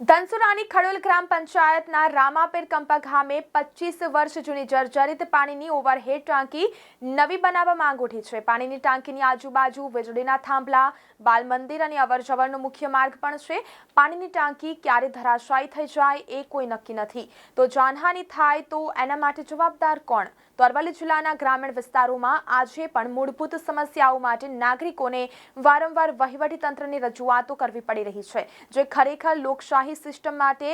ધનસુરાની ખડોલ ગ્રામ પંચાયતના રામાપીર કંપા ગામે પચીસ વર્ષ જૂની જર્જરિત પાણીની ઓવરહેડ ટાંકી નવી બનાવવા માંગ ઉઠી છે. પાણીની ટાંકીની આજુબાજુ વીજળીના થાંભલા, બાલ મંદિર અને અવરજવરનો મુખ્ય માર્ગ પણ છે. પાણીની ટાંકી ક્યારે ધરાશાયી થઈ જાય એ કોઈ નક્કી નથી. તો જાનહાની થાય તો એના માટે જવાબદાર કોણ? તો અરવલ્લી જિલ્લાના ગ્રામીણ વિસ્તારોમાં આજે પણ મૂળભૂત સમસ્યાઓ માટે નાગરિકોને વારંવાર વહીવટી તંત્રની રજૂઆતો કરવી પડી રહી છે, જે ખરેખર લોકશાહી સિસ્ટમ માટે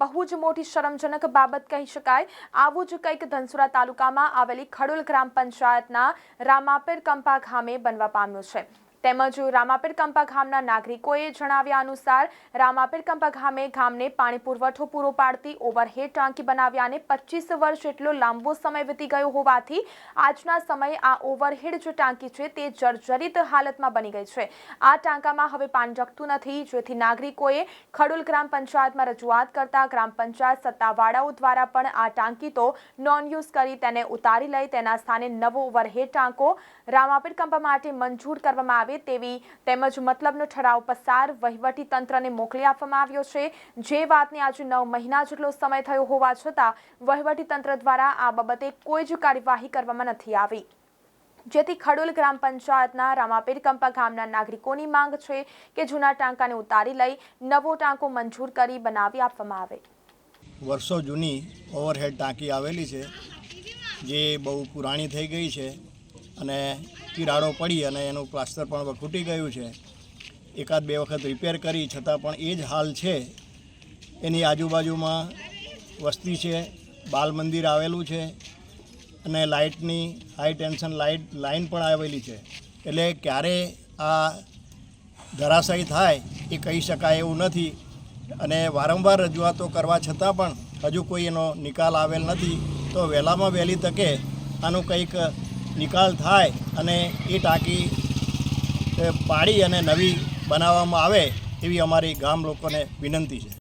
બહુ જ મોટી શરમજનક બાબત કહી શકાય. આવું જ કંઈક ધનસુરા તાલુકામાં આવેલી ખડોલ ગ્રામ પંચાયતના રામાપીર કંપા ગામે બનવા પામ્યું છે. તેમજ રામાપીર કંપા ગામના નાગરિકોએ જણાવ્યા અનુસાર, રામાપીર કંપા ગામે ગામને પાણી પુરવઠો પૂરો પાડતી ઓવરહેડ ટાંકી બનાવ્યાને પચીસ વર્ષ જેટલો લાંબો સમય વીતી ગયો હોવાથી આજના સમયે આ ઓવરહેડ જે ટાંકી છે તે જર્જરિત હાલતમાં બની ગઈ છે. આ ટાંકામાં હવે પાણી જગતું નથી, જેથી નાગરિકોએ ખડુલ ગ્રામ પંચાયતમાં રજૂઆત કરતા ગ્રામ પંચાયત સત્તાવાળાઓ દ્વારા પણ આ ટાંકી તો નોન યુઝ કરી તેને ઉતારી લઈ તેના સ્થાને નવો ઓવરહેડ ટાંકો રામાપીર કંપા માટે મંજૂર કરવામાં આવે તેવી તેમજ મતલબનો ઠરાવ પસાર વહીવટી તંત્રને મોકલી આપવામાં આવ્યો છે. જે વાતને આજે નવ મહિના જેટલો સમય થયો હોવા છતાં વહીવટી તંત્ર દ્વારા આ બાબતે કોઈ જ કાર્યવાહી કરવામાં નથી આવી. જેથી ખડોલ ગ્રામ પંચાયતના રામાપીર કંપા ગામના નાગરિકોની માંગ છે કે જૂના ટાંકાને ઉતારી લઈ નવો ટાંકો મંજૂર કરી બનાવી આપવામાં આવે. વર્ષો જૂની ઓવરહેડ ટાંકી આવેલી છે, જે બહુ પુરાણી થઈ ગઈ છે. અને તિરાડો પડી અને એનું પ્લાસ્ટર પણ ખૂટી ગયું છે. એકાદ બે વખત રિપેર કરી, છતાં પણ એ જ હાલ છે. એની આજુબાજુમાં વસ્તી છે, બાલ મંદિર આવેલું છે અને લાઇટની હાઈ ટેન્શન લાઇટ લાઇન પણ આવેલી છે. એટલે ક્યારે આ ધરાશાયી થાય એ કહી શકાય એવું નથી અને વારંવાર રજૂઆતો કરવા છતાં પણ હજુ કોઈ એનો નિકાલ આવેલ નથી. તો વહેલામાં વહેલી તકે આનું કંઈક નિકાલ થાય અને એ ટાંકી પાડી અને નવી બનાવવામાં આવે એવી અમારી ગામ લોકોને વિનંતી છે.